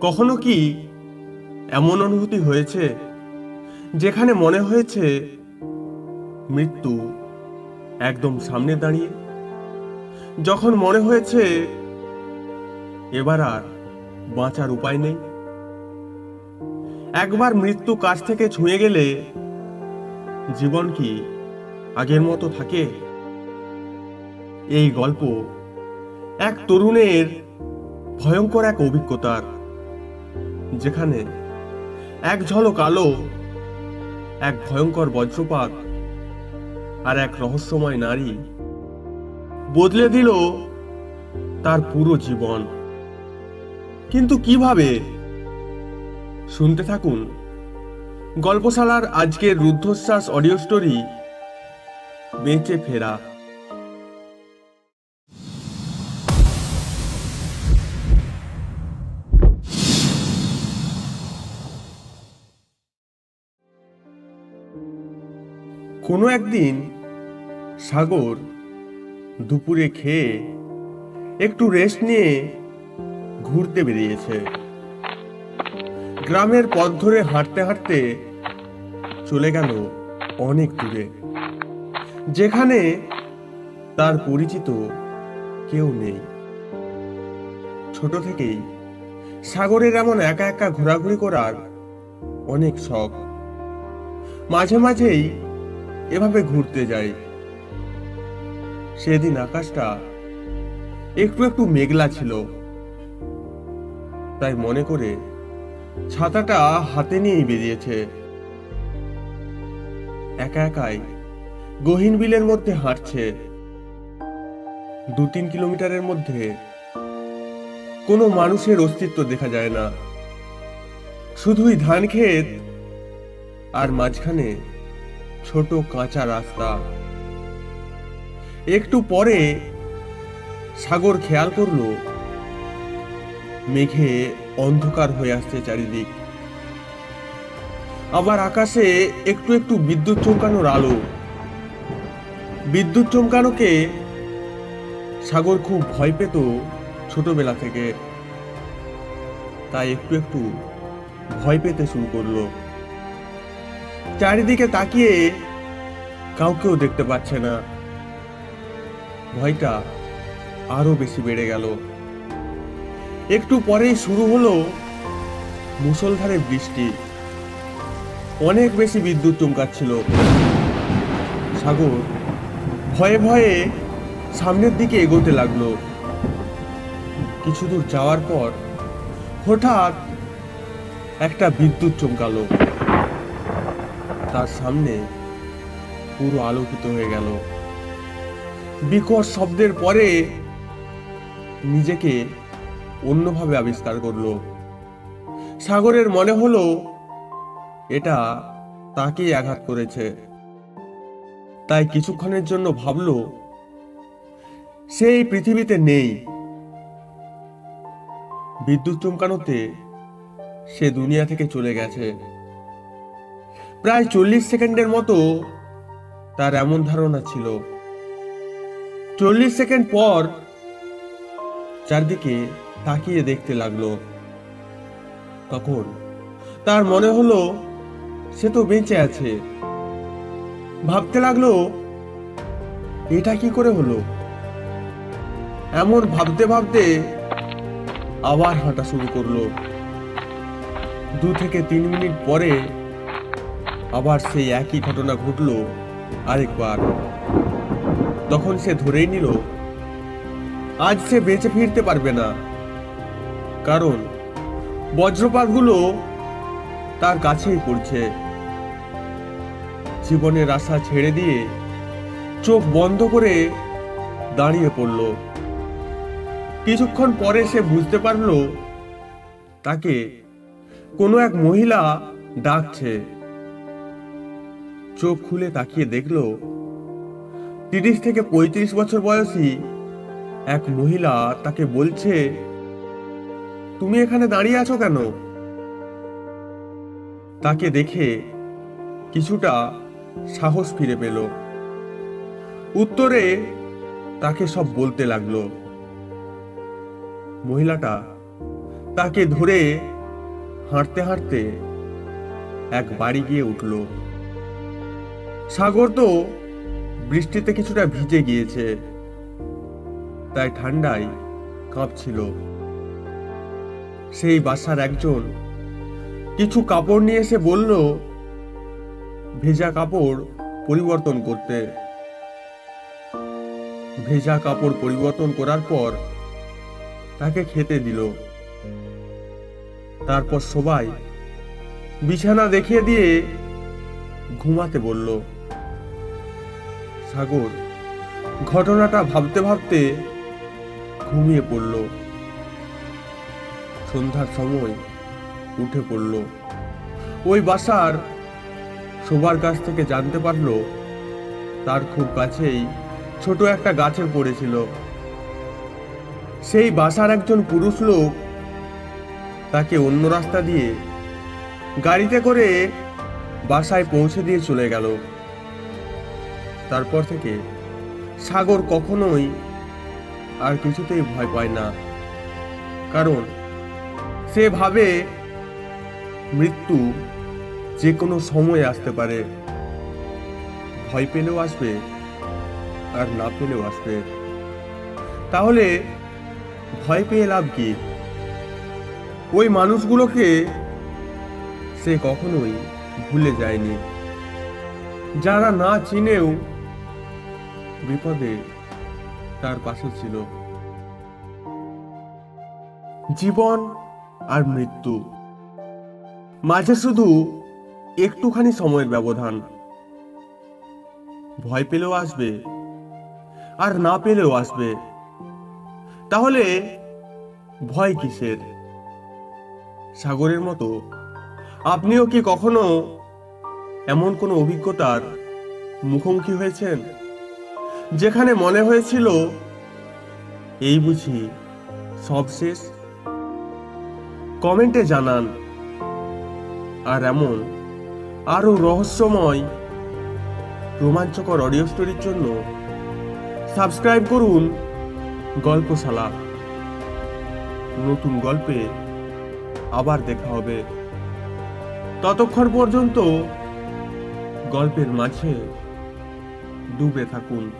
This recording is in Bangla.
কখনো কি এমন অনুভূতি হয়েছে যেখানে মনে হয়েছে মৃত্যু একদম সামনে দাঁড়িয়ে? যখন মনে হয়েছে এবার আর বাঁচার উপায় নেই? একবার মৃত্যু কাছ থেকে ছুঁয়ে গেলে জীবন কি আগের মতো থাকে? এই গল্প এক তরুণের ভয়ঙ্কর এক অভিজ্ঞতার যেখানে এক ঝলক আলো, এক ভয়ঙ্কর বজ্রপাত আর এক রহস্যময় নারী বদলে দিল তার পুরো জীবন। কিন্তু কীভাবে? শুনতে থাকুন। গল্পশালার আজকের রুদ্ধশ্বাস অডিও স্টোরি বেঁচে ফেরা। কোনো একদিন সাগর দুপুরে খেয়ে একটু রেস্ট নিয়ে ঘুরতে বেরিয়েছে। গ্রামের পথ ধরে হাঁটতে হাঁটতে চলে গেল অনেক দূরে, যেখানে তার পরিচিত কেউ নেই। ছোট থেকেই সাগরের এমন একা একা ঘোরাঘুরি করার অনেক শখ। মাঝে মাঝেই এভাবে ঘুরতে যাই। সেদিন আকাশটা একটু একটু মেঘলা ছিল। তাই মনে করে ছাতাটা হাতে নিয়েই বেরিয়েছে। একা একাই গহীন বিলের মধ্যে হাঁটছে। দু তিন কিলোমিটারের মধ্যে কোনো মানুষের অস্তিত্ব দেখা যায় না। শুধুই ধান ক্ষেত আর মাঝখানে ছোট কাঁচা রাস্তা। একটু পরে সাগর খেয়াল করল, মেঘে অন্ধকার হয়ে আসছে চারিদিক। আবার আকাশে একটু একটু বিদ্যুৎ চমকানোর আলো। বিদ্যুৎ চমকানোকে সাগর খুব ভয় পেত ছোটবেলা থেকে। তাই একটু একটু ভয় পেতে শুরু করল। চারিদিকে তাকিয়ে কাউকেও দেখতে পাচ্ছে না। ভয়টা আরও বেশি বেড়ে গেল। একটু পরেই শুরু হলো মুসলধারে বৃষ্টি। অনেক বেশি বিদ্যুৎ চমকাচ্ছিল। সাগর ভয়ে ভয়ে সামনের দিকে এগোতে লাগল। কিছু দূর যাওয়ার পর হঠাৎ একটা বিদ্যুৎ চমকালো। তার সামনে পুরো আলোকিত হয়ে গেল। বিকট শব্দের পরে নিজেকে অন্যভাবে আবিষ্কার করল। সাগরের মনে হলো এটা তাকেই আঘাত করেছে। তাই কিছুক্ষণের জন্য ভাবলো, সেই পৃথিবীতে নেই। বিদ্যুৎ চমকানোতে সে দুনিয়া থেকে চলে গেছে। প্রায় চল্লিশ সেকেন্ডের মতো তার এমন ধারণা ছিল। চল্লিশ সেকেন্ড পর চারদিকে তাকিয়ে দেখতে লাগল। তখন তার মনে হলো, সে তো বেঁচে আছে। ভাবতে লাগল, এটা কি করে হলো? এমন ভাবতে ভাবতে আবার হাঁটা শুরু করল। দু থেকে তিন মিনিট পরে আবার সেই একই ঘটনা ঘটলো আরেকবার। তখন সে ধরেই নিল, আজ সে বেঁচে ফিরতে পারবে না। কারণ বজ্রপাতগুলো তার কাছেই পড়ছে। জীবনের আশা ছেড়ে দিয়ে চোখ বন্ধ করে দাঁড়িয়ে পড়ল। কিছুক্ষণ পরে সে বুঝতে পারল, তাকে কোনো এক মহিলা ডাকছে। চোখ খুলে তাকিয়ে দেখল, তিরিশ থেকে পঁয়ত্রিশ বছর বয়সী এক মহিলা তাকে বলছে, তুমি এখানে দাঁড়িয়ে আছো কেন? তাকে দেখে কিছুটা সাহস ফিরে পেল। উত্তরে তাকে সব বলতে লাগল। মহিলাটা তাকে ধরে হাঁটতে হাঁটতে এক বাড়ি গিয়ে উঠল। সাগর তো বৃষ্টিতে কিছুটা ভিজে গিয়েছে। তাই ঠান্ডায় কাঁপছিল। সেই বাসার একজন কিছু কাপড় নিয়ে এসে বলল, ভেজা কাপড় পরিবর্তন করতে। ভেজা কাপড় পরিবর্তন করার পর তাকে খেতে দিল। তারপর সবাই বিছানা দেখিয়ে দিয়ে ঘুমাতে বলল। সাগর। ঘটনাটা ভাবতে ভাবতে ঘুমিয়ে পড়ল। সন্ধ্যার সময় উঠে পড়ল। ওই বাসার সবার কাছ থেকে জানতে পারল, তার খুব কাছেই ছোট একটা গাছে পড়েছিল সেই বাসার একজন পুরুষ লোক তাকে অন্য রাস্তা দিয়ে গাড়িতে করে বাসায় পৌঁছে দিয়ে চলে গেল। তারপর থেকে সাগর কখনোই আর কিছুতেই ভয় পায় না। কারণ সে ভাবে মৃত্যু যে কোনো সময় আসতে পারে। ভয় পেলেও আসবে আর না পেলেও আসবে। তাহলে ভয় পেয়ে লাভ কি? ওই মানুষগুলোকে সে কখনোই ভুলে যায়নি। যারা না চিনেও বিপদে তার পাশে ছিল। জীবন আর মৃত্যু। মাঝে শুধু একটুখানি সময়ের ব্যবধান। ভয় পেলেও আসবে আর না পেলেও আসবে। তাহলে ভয় কিসের? সাগরের মতো। আপনিও কি কখনো এমন কোনো অভিজ্ঞতার মুখোমুখি হয়েছেন? যেখানে মনে হয়েছিল, এই বুঝি সব শেষ? কমেন্টে জানান। আর এমন আরও রহস্যময়, রোমাঞ্চকর অডিও স্টোরির জন্য সাবস্ক্রাইব করুন গল্পশালা। নতুন গল্পে আবার দেখা হবে। ততক্ষণ পর্যন্ত গল্পের মাঝে ডুবে থাকুন।